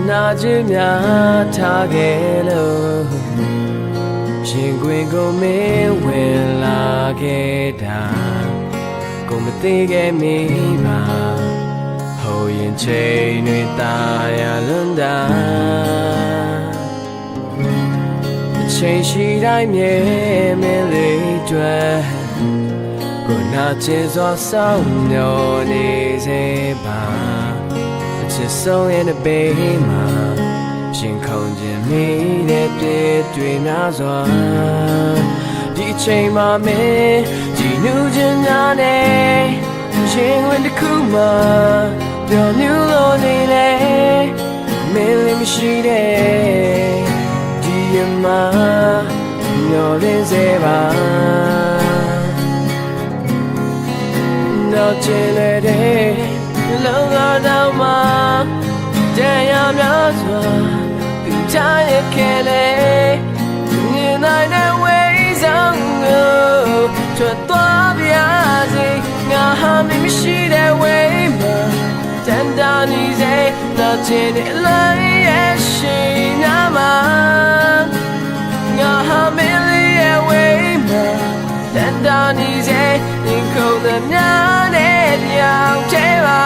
ခြင်းများထားခဲ့လို့ရှင်ခွင်ကိုမင်းဝင်လာခဲ့တာကိုမသိခဲ့မိပါဟိုရင်ချိန်တွေตายရလွန်တာအချိန်ရှိတိုင်းမြဲမင်းလေးတွေကိုနာချင်စွာစောင့်မျှော်နေစေပါ အချစ်ဆုံးရဲ့ဘေးမှာရှင်ခုန်ခြင်းမိတဲ့ပြည့်တွေများစွာဒီအချိန်မှာမင်းကြည်နူးခြင်းများနဲ့ရှင်ဝင်တစ်ခုမှပျော်မြူးလို့နေလေမင်းလေးမရှိတဲ့ဒီရမှာမျောလင်းစေပါနောက်ချင်လေတဲ့ လုံလာတော့မှတရားများစွာသူချရဲ့ခဲလေမြင်နိုင်တဲ့ဝေးဆောင်ကိုထွက်သွားပြစေငါဟာမင်းမရှိတဲ့ဝေးမှာတန်တာနေစေနောက်ချင်တဲ့လိုက်ရဲ့ရှိနာမှာငါဟာမင်းလေးရဲ့ဝေးမှာတန်တာနေစေရင်ခုန်တဲ့များ နဲ့ကြောင်ချဲပါ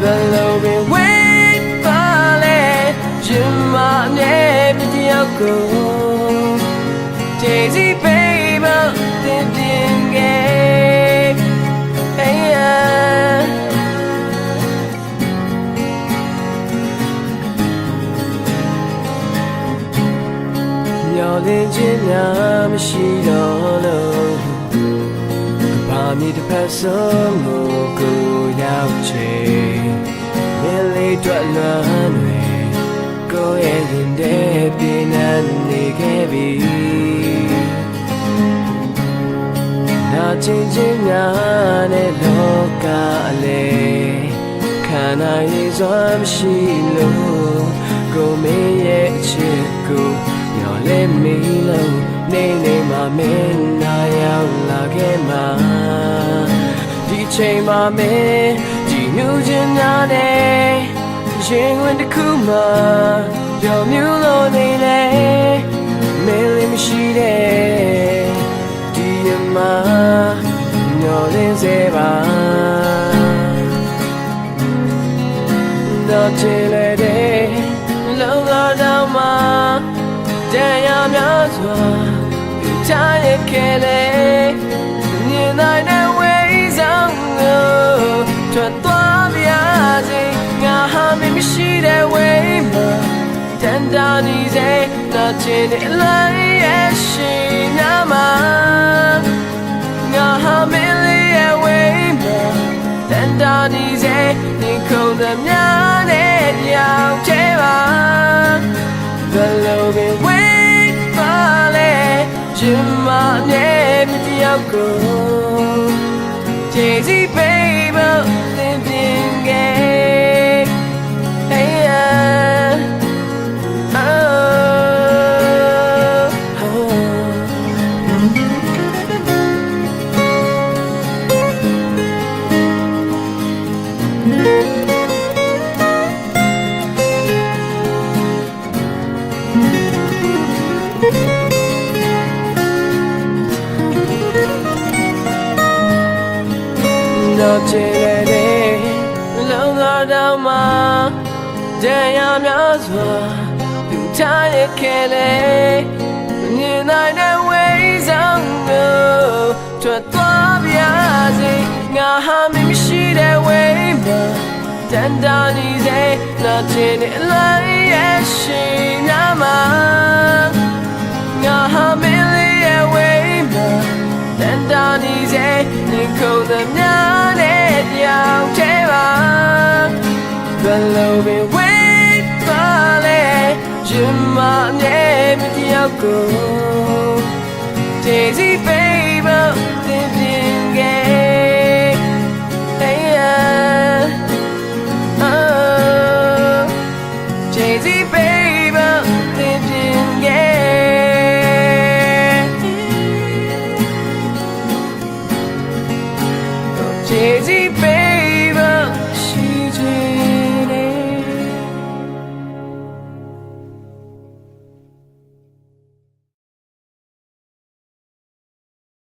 ဘယ်လိုပဲဝေးပါလဲရှင်မမြဲပြတယောက်ကို Daisy baby တင်တင်ငယ် Hey yeah မျောလင်းခြင်းများမရှိတော့လို့ကဘာမြေ တစ်ဖက်ဆုံးကိုကိုရောက်ချေမင်းလေးတွေ့လွမ်းတွေကိုရဲ့ရင်တဲ့ပြင်းနေခဲ့ပြီနာကျင်ခြင်းများနဲ့လောကအလေခန္ဓာရည်စွမ်းမရှိလို့ကိုမင်းရဲ့အချစ်ကိုမျောလဲမီလို့နေနေမှမင်းနာရောက်လာခဲ့မှာဒီ ချိန်မှာမင်းဒီညူခြင်းများနဲ့ရင်ဝင်တစ်ခုမှကြောင်မြူလို့နေလေမင်းလေးမရှိတဲ့ဒီရမှာမျောလင်းစေပါတော့ချေလေတဲ့လုံလာတော့မှတရားများစွာပြချရဲ့ခဲလေမြင်နိုင်တဲ့ဝေးဆောင်ကို ထွက်သွားပြစေငါဟာမင်းမရှိတဲ့ဝေးမှာတန်တာနေစေတော့ချင်တဲ့လိုက်ရဲ့ရှိနာမှာငါဟာမင်းလေးရဲ့ဝေးမှာတန်တာဒီစေဒီခုံသမျှနဲ့ကြောင်ချဲပါဘယ်လိုပဲဝေးပါလဲရှင်မမြဲပြတယောက်ကို Daisy baby သင်ပြ တော့ချေရတဲ့လုံလာတော့မှတရားများစွာသူထားရခဲ့လေမြင်နိုင်တဲ့ဝေးဆောင်ကိုထွက်သွားပြစေငါဟာမင်းမရှိတဲ့ဝေးမှာတန်တာနေစေတော့ချင်တဲ့လိုက် တယောက်ကို Daisy